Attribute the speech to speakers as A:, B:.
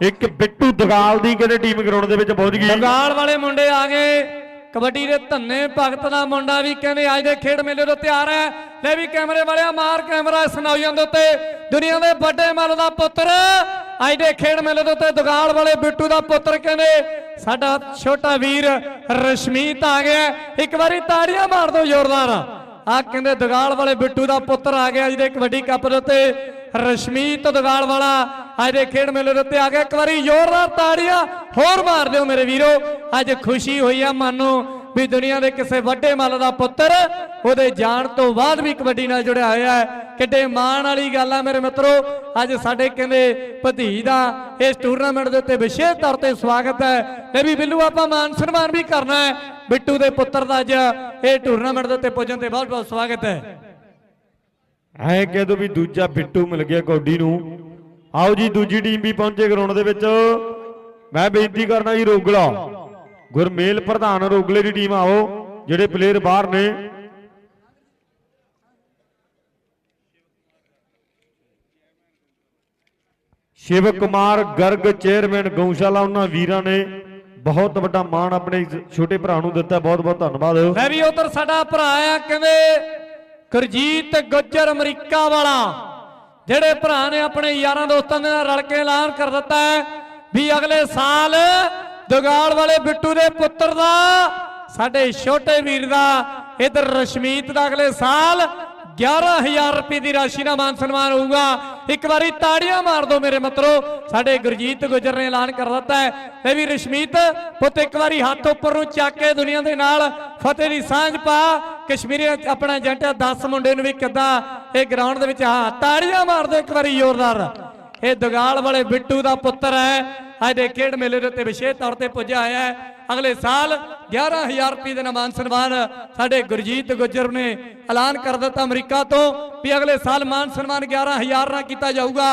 A: ਇੱਕ ਬਿੱਟੂ ਦਗਾਲ ਦੀ ਕਹਿੰਦੇ team ground ਦੇ ਵਿੱਚ ਪਹੁੰਚ ਗਈ?
B: ਬੰਗਾਲ ਵਾਲੇ ਮੁੰਡੇ ਆ ਗਏ। ਕਬੱਡੀ ਦੇ ਧੰਨੇ ਭਗਤ ਦਾ ਮੁੰਡਾ ਵੀ ਕਹਿੰਦੇ ਅੱਜ ਦੇ ਖੇਡ ਮੇਲੇ ਤੋਂ ਤਿਆਰ ਹੈ। ਲੈ ਵੀ ਕੈਮਰੇ ਵਾਲਿਆ, ਮਾਰ ਕੈਮਰਾ ਇਸ ਦੇ ਉੱਤੇ। ਦੁਨੀਆ ਦੇ ਵੱਡੇ ਮੱਲ ਦਾ ਪੁੱਤਰ ਅੱਜ ਦੇ ਖੇਡ ਮੇਲੇ ਦੇ ਉੱਤੇ ਦੁਗਾਲ ਵਾਲੇ ਬਿੱਟੂ ਦਾ ਪੁੱਤਰ ਕਹਿੰਦੇ, ਸਾਡਾ ਛੋਟਾ ਵੀਰ ਰਸ਼ਮੀਤ ਆ ਗਿਆ ਇੱਕ ਵਾਰੀ ਤਾੜੀਆਂ ਮਾਰ ਦਿਓ ਜ਼ੋਰਦਾਰ। ਆ ਕਹਿੰਦੇ, ਦਗਾਲ ਵਾਲੇ ਬਿੱਟੂ ਦਾ ਪੁੱਤਰ ਆ ਗਿਆ ਅੱਜ ਦੇ ਕਬੱਡੀ ਕੱਪ ਦੇ ਉੱਤੇ। ਰਸ਼ਮੀਤ ਦਗਾਲ ਵਾਲਾ ਅੱਜ ਦੇ ਖੇਡ ਮੇਲੇ ਦੇ ਉੱਤੇ ਆ ਗਿਆ ਇੱਕ ਵਾਰੀ ਜ਼ੋਰਦਾਰ ਤਾੜੀਆਂ, ਹੋਰ ਮਾਰ ਦਿਓ ਮੇਰੇ ਵੀਰੋ। ਅੱਜ ਖੁਸ਼ੀ ਹੋਈ ਆ ਮਨ ਨੂੰ ਵੀ ਦੁਨੀਆ ਦੇ ਕਿਸੇ ਵੱਡੇ ਮੱਲ ਦਾ ਪੁੱਤਰ ਉਹਦੇ ਜਾਣ ਤੋਂ ਬਾਅਦ ਵੀ ਕਬੱਡੀ ਨਾਲ ਜੁੜਿਆ ਹੋਇਆ ਹੈ। ਕਿੱਡੇ ਮਾਣ ਵਾਲੀ ਗੱਲ ਆ ਮੇਰੇ ਮਿੱਤਰੋ, ਅੱਜ ਸਾਡੇ ਕਹਿੰਦੇ ਭਤੀਜ ਦਾ ਇਸ ਟੂਰਨਾਮੈਂਟ ਦੇ ਉੱਤੇ ਵਿਸ਼ੇਸ਼ ਤੌਰ ਤੇ ਸਵਾਗਤ ਹੈ। ਤੇ ਵੀ ਬਿੱਲੂ, ਆਪਾਂ ਮਾਨ ਸਨਮਾਨ ਵੀ ਕਰਨਾ ਹੈ। ਬਿੱਟੂ ਦੇ ਪੁੱਤਰ ਦਾ ਅੱਜ ਇਹ ਟੂਰਨਾਮੈਂਟ ਦੇ ਉੱਤੇ ਪੁੱਜਣ ਤੇ ਬਹੁਤ ਬਹੁਤ ਸਵਾਗਤ ਹੈ।
A: ਐ ਕਹਿ ਦੋ ਵੀ ਦੂਜਾ ਬਿੱਟੂ ਮਿਲ ਗਿਆ ਕੌਡੀ ਨੂੰ। ਆਓ ਜੀ, ਦੂਜੀ ਟੀਮ ਵੀ ਪਹੁੰਚੇ ਗਰਾਊਂਡ ਦੇ ਵਿੱਚ। ਮੈਂ ਬੇਨਤੀ ਕਰਨਾ ਜੀ, ਰੋਗਲਾ। ਗੁਰਮੇਲ ਪ੍ਰਧਾਨ ਰੋਗਲੇ ਦੀ ਟੀਮ ਆਓ, ਜਿਹੜੇ ਪਲੇਅਰ ਬਾਹਰ ਨੇ। ਸ਼ਿਵ ਕੁਮਾਰ ਗਰਗ ਚੇਅਰਮੈਨ ਗਊਸ਼ਾਲਾ, ਉਹਨਾਂ ਵੀਰਾਂ ਨੇ ਬਹੁਤ ਵੱਡਾ ਮਾਣ ਆਪਣੇ ਛੋਟੇ ਭਰਾ ਨੂੰ ਦਿੱਤਾ। ਬਹੁਤ ਬਹੁਤ ਧੰਨਵਾਦ।
B: ਮੈਂ ਵੀ ਉਧਰ ਸਾਡਾ ਭਰਾ ਆ ਕਹਿੰਦੇ ਗੁਰਜੀਤ ਗੁੱਜਰ ਅਮਰੀਕਾ ਵਾਲਾ। ਜਿਹੜੇ ਭਰਾ ਨੇ ਆਪਣੇ ਯਾਰਾਂ ਦੋਸਤਾਂ ਦੇ ਨਾਲ ਰਲ ਕੇ ਐਲਾਨ ਕਰ ਦਿੱਤਾ ਹੈ ਵੀ ਅਗਲੇ ਸਾਲ ਦੁਗਾਲ ਵਾਲੇ ਬਿੱਟੂ ਦੇ ਪੁੱਤਰ ਦਾ, ਸਾਡੇ ਛੋਟੇ ਵੀਰ ਦਾ, ਇਧਰ ਰਸ਼ਮੀਤ ਦਾ ਅਗਲੇ ਸਾਲ 11000 ਰੁਪਏ ਦੀ ਰਾਸ਼ੀ ਦਾ ਮਾਨ ਸਨਮਾਨ ਹੋਊਗਾ। ਇੱਕ ਵਾਰੀ ਤਾੜੀਆਂ ਮਾਰ ਦਿਓ ਮੇਰੇ ਮਿੱਤਰੋ, ਸਾਡੇ ਗੁਰਜੀਤ ਗੁਜਰ ਨੇ ਐਲਾਨ ਕਰ ਦਿੱਤਾ ਹੈ। ਇਹ ਵੀ ਰਸ਼ਮੀਤ, ਪੁੱਤ ਇੱਕ ਵਾਰੀ ਹੱਥ ਉੱਪਰ ਨੂੰ ਚੱਕ ਕੇ ਦੁਨੀਆ ਦੇ ਨਾਲ ਫਤਿਹ ਦੀ ਸਾਂਝ ਪਾ ਕਸ਼ਮੀਰੀ ਆਪਣਾ ਏਜੰਟ 10 ਮੁੰਡੇ ਨੂੰ ਵੀ ਕਿੱਦਾਂ ਇਹ ਗਰਾਊਂਡ ਦੇ ਵਿੱਚ, ਹਾਂ, ਤਾੜੀਆਂ ਮਾਰਦੇ ਇੱਕ ਵਾਰੀ ਜ਼ੋਰਦਾਰ। ਇਹ ਦੁਗਾਲ ਵਾਲੇ ਬਿੱਟੂ ਦਾ ਪੁੱਤਰ ਹੈ। ਅੱਜ ਦੇ ਖੇਡ ਮੇਲੇ ਦੇ ਉੱਤੇ ਵਿਸ਼ੇਸ਼ ਤੌਰ ਤੇ ਪੁੱਜਿਆ ਹੋਇਆ ਹੈ। ਅਗਲੇ ਸਾਲ 11000 ਰੁਪਏ ਦੇ ਮਾਨ ਸਨਮਾਨ ਸਾਡੇ ਗੁਰਜੀਤ ਗੁੱਜਰ ਨੇ ਐਲਾਨ ਕਰ ਦਿੱਤਾ ਅਮਰੀਕਾ ਤੋਂ ਵੀ ਅਗਲੇ ਸਾਲ ਮਾਨ ਸਨਮਾਨ 11000 ਨਾਲ ਕੀਤਾ ਜਾਊਗਾ।